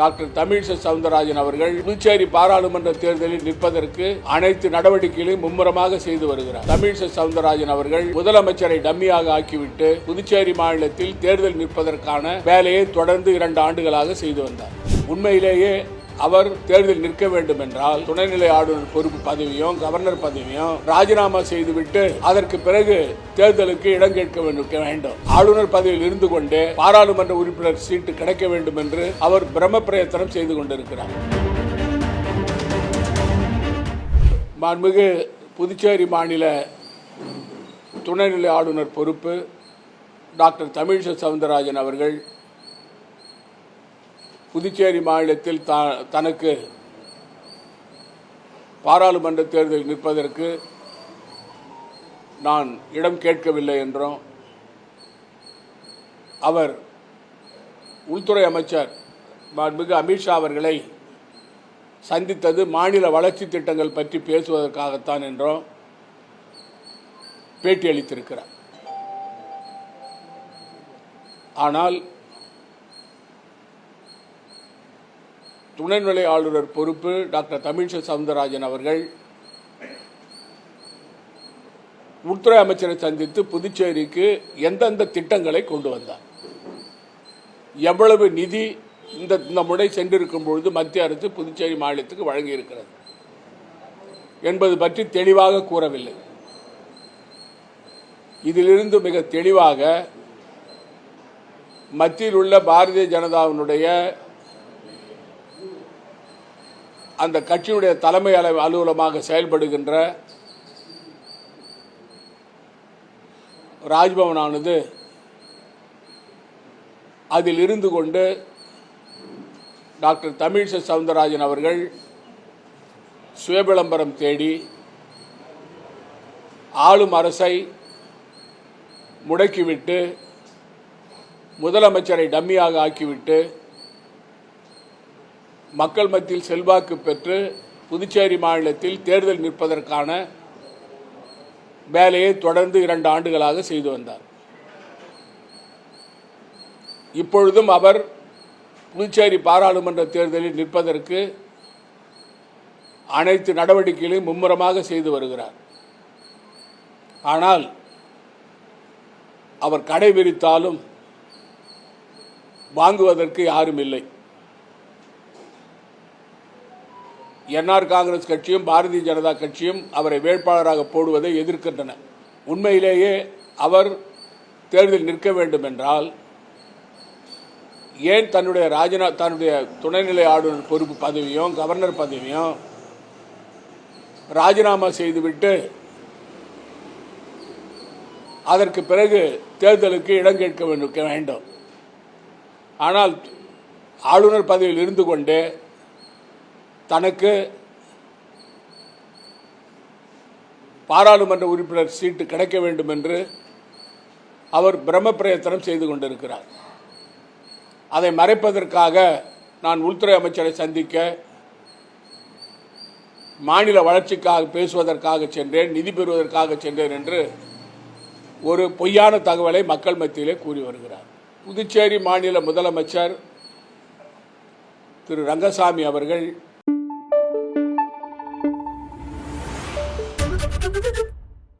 Doctor Tamilisai Soundararajan அவர்கள் புதுச்சேரி பாராளுமன்ற தேர்தலில் நிற்பதற்கு அனைத்து நடவடிக்கைகளையும் மும்முரமாக செய்து வருகிறார். தமிழிசை சவுந்தரராஜன் அவர்கள் முதலமைச்சரை டம்மியாக ஆக்கிவிட்டு புதுச்சேரி மாநிலத்தில் தேர்தல் நிற்பதற்கான வேலையை தொடர்ந்து இரண்டு ஆண்டுகளாக செய்து வந்தார். உண்மையிலேயே அவர் தேர்தல் நிற்க வேண்டும் என்றால் துணைநிலை ஆளுநர் பொறுப்பு பதவியும் கவர்னர் பதவியும் ராஜினாமா செய்துவிட்டு அதற்கு பிறகு தேர்தலுக்கு இடம் கேட்க வேண்டும் வேண்டும். ஆளுநர் பதவியில் இருந்து கொண்டே பாராளுமன்ற உறுப்பினர் சீட்டு கிடைக்க வேண்டும் என்று அவர் பிரம்ம பிரயத்தனம் செய்து கொண்டிருக்கிறார். மாண்புமிகு புதுச்சேரி மாநில துணைநிலை ஆளுநர் பொறுப்பு டாக்டர் தமிழிசை சவுந்தரராஜன் அவர்கள் புதுச்சேரி மாநிலத்தில் த தனக்கு பாராளுமன்ற தேர்தலில் நிற்பதற்கு நான் இடம் கேட்கவில்லை என்றும் அவர் உள்துறை அமைச்சர் மிகு அமித்ஷா அவர்களை சந்தித்தது மாநில வளர்ச்சி திட்டங்கள் பற்றி பேசுவதற்காகத்தான் என்றும் பேட்டியளித்திருக்கிறார். ஆனால் துணைநிலை ஆளுநர் பொறுப்பு டாக்டர் தமிழிசை சவுந்தரராஜன் அவர்கள். உள்துறை அமைச்சரை சந்தித்து புதுச்சேரிக்கு எந்தெந்த திட்டங்களை கொண்டு வந்தார்? எவ்வளவு நிதி இந்த இந்த முறை சென்றிருக்கும் பொழுது மத்திய அரசு புதுச்சேரி மாநிலத்துக்கு வழங்கியிருக்கிறது என்பது பற்றி தெளிவாக கூறவில்லை. இதிலிருந்து மிக தெளிவாக மத்தியில் உள்ள பாரதிய ஜனதாவினுடைய அந்த கட்சியுடைய தலைமை அலுவலமாக செயல்படுகின்ற ராஜ்பவனானது அதில் இருந்து கொண்டு டாக்டர் தமிழிசை சவுந்தரராஜன் அவர்கள் சுயவிளம்பரம் தேடி ஆளும் அரசை முடக்கிவிட்டு முதலமைச்சரை டம்மியாக ஆக்கிவிட்டு மக்கள் மத்தியில் செல்வாக்கு பெற்று புதுச்சேரி மாநிலத்தில் தேர்தல் நிற்பதற்கான வேலையை தொடர்ந்து இரண்டு ஆண்டுகளாக செய்து வந்தார். இப்பொழுதும் அவர் புதுச்சேரி பாராளுமன்ற தேர்தலில் நிற்பதற்கு அனைத்து நடவடிக்கைகளையும் மும்முரமாக செய்து வருகிறார். ஆனால் அவர் கடை விரித்தாலும் வாங்குவதற்கு யாரும் இல்லை. என்ஆர் காங்கிரஸ் கட்சியும் பாரதிய ஜனதா கட்சியும் அவரை வேட்பாளராக போடுவதை எதிர்க்கின்றன. உண்மையிலேயே அவர் தேர்தல் நிற்க வேண்டும் என்றால் ஏன் தன்னுடைய ராஜினா தன்னுடைய துணைநிலை ஆளுநர் பொறுப்பு பதவியும் கவர்னர் பதவியும் ராஜினாமா செய்துவிட்டு அதற்கு பிறகு தேர்தலுக்கு இடம் கேட்க வேண்டும் வேண்டும். ஆனால் ஆளுநர் பதவியில் இருந்து கொண்டே தனக்கு பாராளுமன்ற உறுப்பினர் சீட்டு கிடைக்க வேண்டும் என்று அவர் பிரம்ம பிரயத்தனம் செய்து கொண்டிருக்கிறார். அதை மறைப்பதற்காக நான் உள்துறை அமைச்சரை சந்திக்க மாநில வளர்ச்சிக்காக பேசுவதற்காக சென்றேன் நிதி பெறுவதற்காக சென்றேன் என்று ஒரு பொய்யான தகவலை மக்கள் மத்தியிலே கூறி வருகிறார். புதுச்சேரி மாநில முதலமைச்சர் திரு ரங்கசாமி அவர்கள்